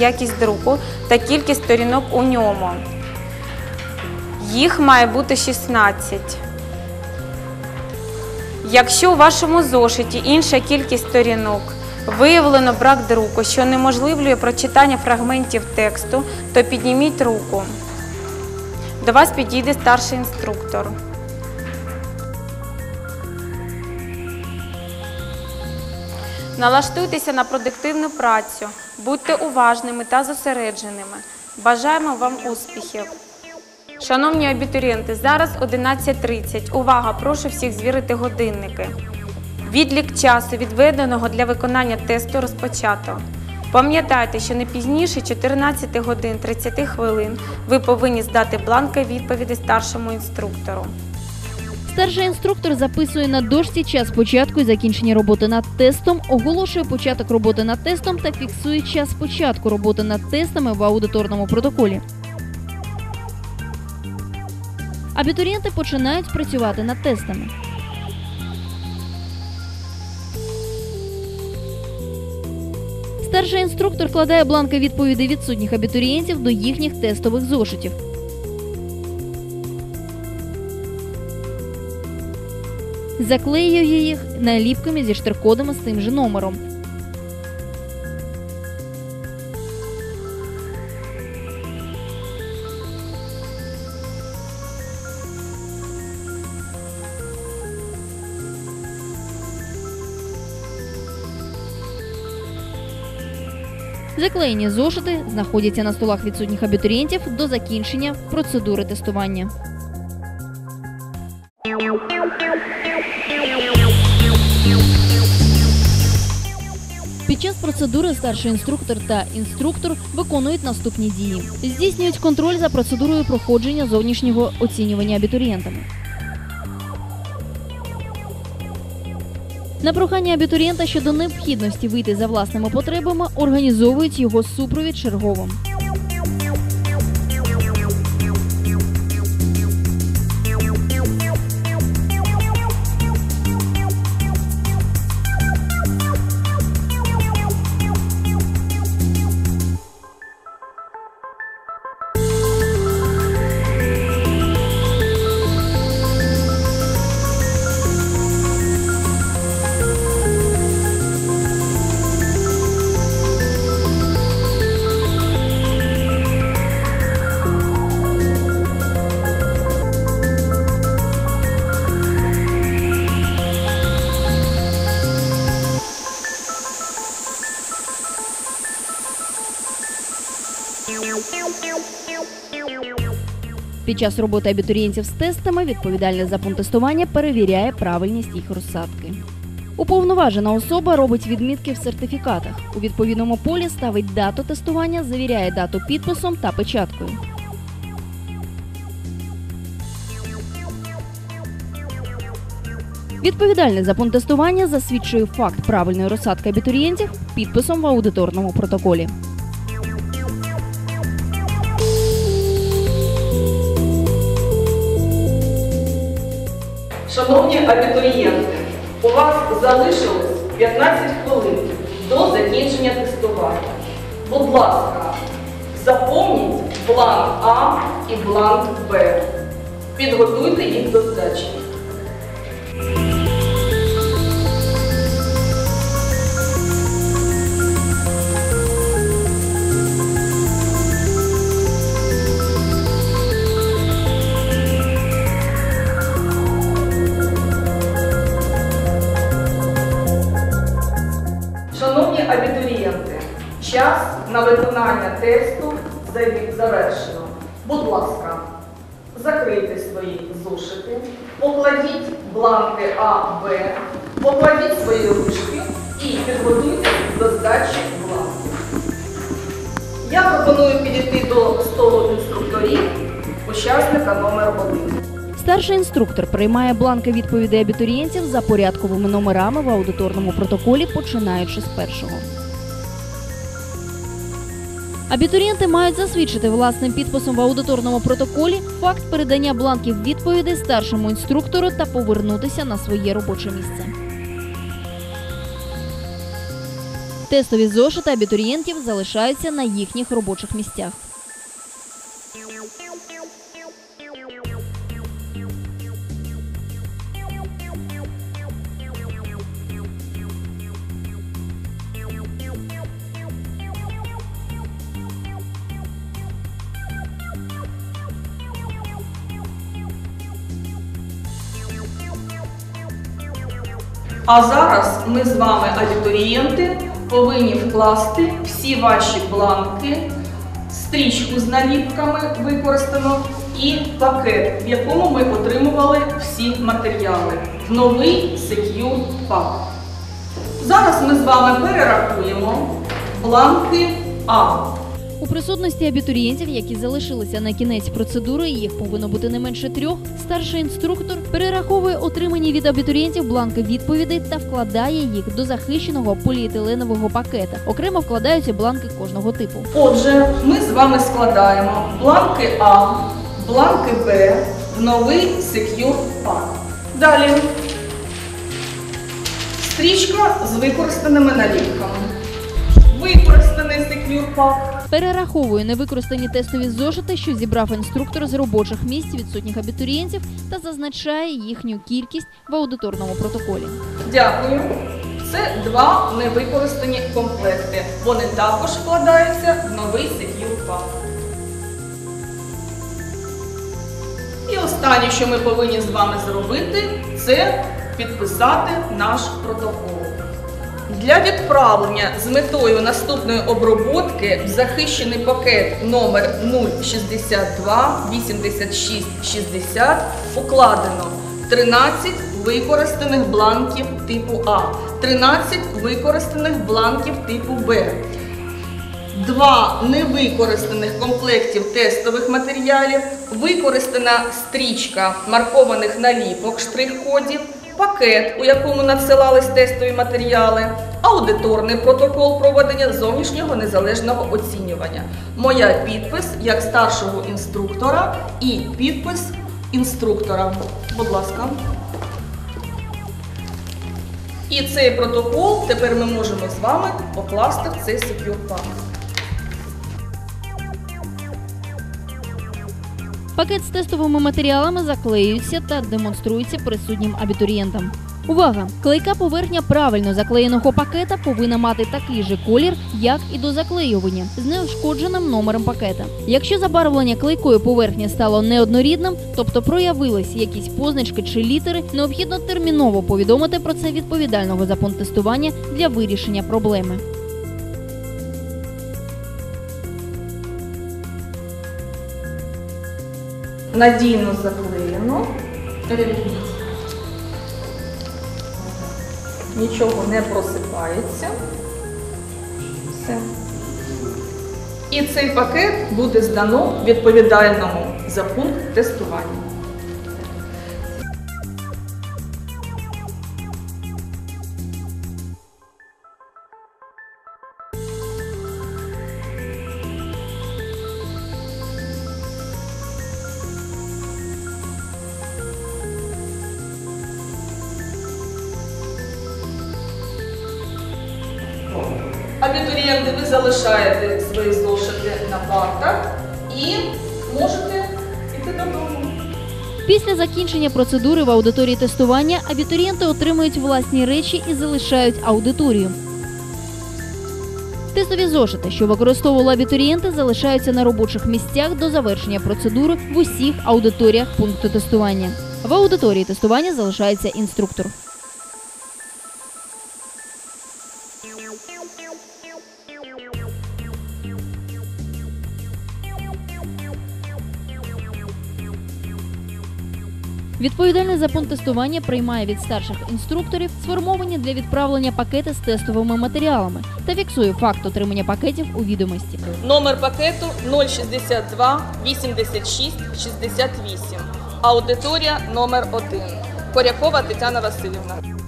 якість друку та кількість сторінок у ньому. Їх має бути 16. Якщо у вашому зошиті інша кількість сторінок виявлено брак друку, що неможливлює прочитання фрагментів тексту, то підніміть руку. До вас підійде старший інструктор. Налаштуйтеся на продуктивну працю, будьте уважними та зосередженими. Бажаємо вам успіхів! Шановні абітурієнти, зараз 11.30. Увага! Прошу всіх звірити годинники. Відлік часу, відведеного для виконання тесту, розпочато. Пам'ятайте, що не пізніше 14 годин 30 хвилин ви повинні здати бланки відповіді старшому інструктору. Старший інструктор записує на дошці час початку і закінчення роботи над тестом, оголошує початок роботи над тестом та фіксує час початку роботи над тестами в аудиторному протоколі. Абітурієнти починають працювати над тестами. Старший інструктор кладає бланки відповідей відсутніх абітурієнтів до їхніх тестових зошитів. Заклеює їх наліпками зі штрих-кодами з тим же номером. Заклеєні зошити знаходяться на столах відсутніх абітурієнтів до закінчення процедури тестування. Час процедури старший інструктор та інструктор виконують наступні дії: здійснюють контроль за процедурою проходження зовнішнього оцінювання абітурієнтами. На прохання абітурієнта щодо необхідності вийти за власними потребами організовують його супровід черговим. Під час роботи абітурієнтів з тестами відповідальний за пункт тестування перевіряє правильність їх розсадки. Уповноважена особа робить відмітки в сертифікатах. У відповідному полі ставить дату тестування, завіряє дату підписом та печаткою. Відповідальний за пункт тестування засвідчує факт правильної розсадки абітурієнтів підписом в аудиторному протоколі. Шановні абітурієнти, у вас залишилось 15 хвилин до закінчення тестування. Будь ласка, заповніть бланк А і бланк Б. Підготуйте їх до здачі. Покладіть бланки А, Б, покладіть свої ручки і підготуйтесь до здачі бланків. Я пропоную підійти до столу інструкторів учасника номер 1. Старший інструктор приймає бланки відповідей абітурієнтів за порядковими номерами в аудиторному протоколі, починаючи з першого. Абітурієнти мають засвідчити власним підписом в аудиторному протоколі факт передання бланків відповідей старшому інструктору та повернутися на своє робоче місце. Тестові зошити абітурієнтів залишаються на їхніх робочих місцях. А зараз ми з вами, абітурієнти, повинні вкласти всі ваші бланки, стрічку з наліпками використано і пакет, в якому ми отримували всі матеріали новий Secure Pack. Зараз ми з вами перерахуємо бланки А. У присутності абітурієнтів, які залишилися на кінець процедури, їх повинно бути не менше трьох. Старший інструктор перераховує отримані від абітурієнтів бланки відповідей та вкладає їх до захищеного поліетиленового пакета. Окремо вкладаються бланки кожного типу. Отже, ми з вами складаємо бланки А, бланки Б в новий Secure Pack. Далі стрічка з використаними наліпками. Використаний Secure. Перераховує невикористані тестові зошити, що зібрав інструктор з робочих місць відсутніх абітурієнтів та зазначає їхню кількість в аудиторному протоколі. Дякую. Це два невикористані комплекти. Вони також вкладаються в новий Secure Pack. І останнє, що ми повинні з вами зробити, це підписати наш протокол. Для відправлення з метою наступної оброботки в захищений пакет номер 062 86 60 укладено 13 використаних бланків типу А, 13 використаних бланків типу Б, Два невикористаних комплектів тестових матеріалів, використана стрічка маркованих наліпок штрих-кодів, пакет, у якому надсилались тестові матеріали, аудиторний протокол проведення зовнішнього незалежного оцінювання. Моя підпис як старшого інструктора і підпис інструктора. Будь ласка. І цей протокол тепер ми можемо з вами покласти в цей Secure Pack. Пакет з тестовими матеріалами заклеюється та демонструється присутнім абітурієнтам. Увага! Клейка поверхня правильно заклеєного пакета повинна мати такий же колір, як і до заклеювання, з неушкодженим номером пакета. Якщо забарвлення клейкої поверхні стало неоднорідним, тобто проявились якісь позначки чи літери, необхідно терміново повідомити про це відповідального за пункт тестування для вирішення проблеми. Надійно заклеєно. Перевіріть. Нічого не просипається. Все. І цей пакет буде здано відповідальному за пункт тестування. Абітурієнти, ви залишаєте свої зошити на партах і можете йти додому. Після закінчення процедури в аудиторії тестування абітурієнти отримують власні речі і залишають аудиторію. Тестові зошити, що використовували абітурієнти, залишаються на робочих місцях до завершення процедури в усіх аудиторіях пункту тестування. В аудиторії тестування залишається інструктор. Відповідальний за пункт тестування приймає від старших інструкторів сформовані для відправлення пакети з тестовими матеріалами та фіксує факт отримання пакетів у відомості. Номер пакету 062 86 68. Аудиторія номер 1. Корякова Тетяна Васильівна.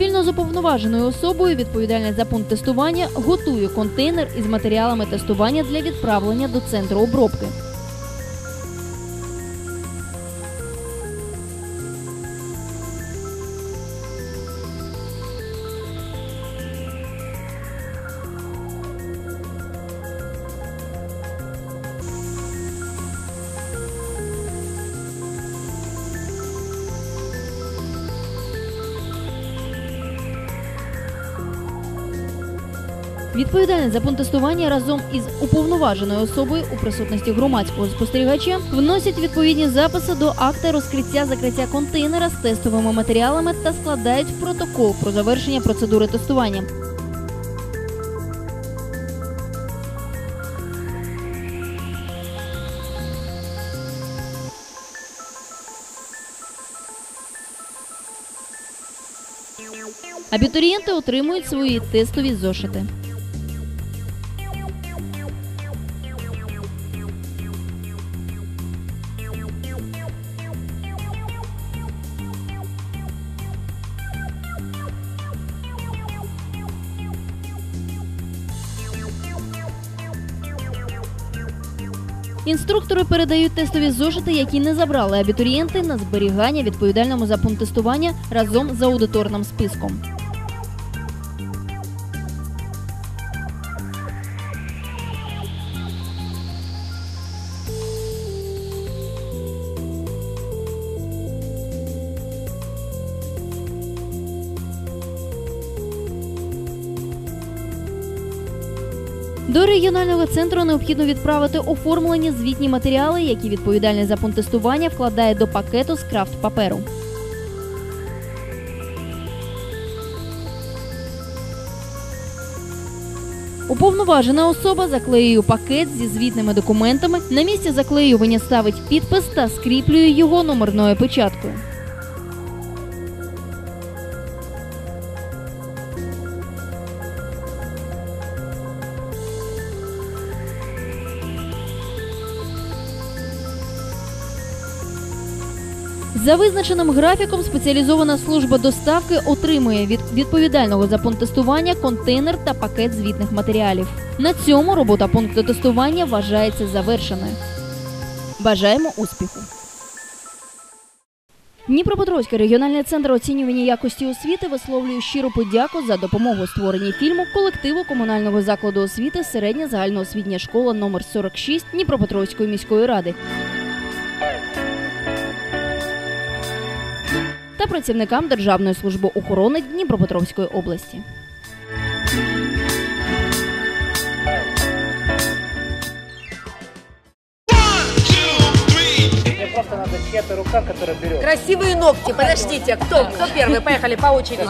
Спільно з уповноваженою особою відповідальний за пункт тестування готує контейнер із матеріалами тестування для відправлення до центру обробки. Відповідальний за пункт разом із уповноваженою особою у присутності громадського спостерігача вносять відповідні записи до акта розкриття закриття контейнера з тестовими матеріалами та складають протокол про завершення процедури тестування. Абітурієнти отримують свої тестові зошити. Інструктори передають тестові зошити, які не забрали абітурієнти на зберігання відповідальному за пункт тестування разом з аудиторним списком. До регіонального центру необхідно відправити оформлені звітні матеріали, які відповідальний за пункт тестування вкладає до пакету з крафт паперу. Уповноважена особа заклеює пакет зі звітними документами. На місці заклеювання ставить підпис та скріплює його номерною печаткою. За визначеним графіком спеціалізована служба доставки отримує від відповідального за пункт тестування контейнер та пакет звітних матеріалів. На цьому робота пункту тестування вважається завершеною. Бажаємо успіху! Дніпропетровський регіональний центр оцінювання якості освіти висловлює щиру подяку за допомогу створенні фільму колективу комунального закладу освіти середня загальноосвітня школа номер 46 Дніпропетровської міської ради. та працівникам Державної служби охорони Дніпропетровської області. Мне просто надо чья-то рука, которая берет. Красивые ногти. Подождите, кто, кто первый? Поехали по очереди.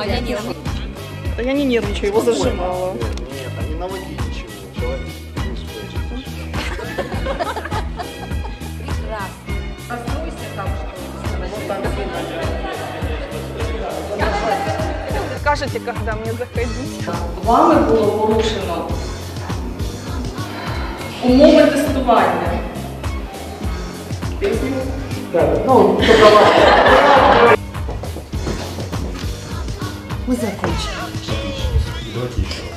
Та я не нервничаю, его зажимала. Нет, а не Скажете, когда мне заходить. Вами було порушено умови тестування. Ну, Мы закончим. Давайте еще.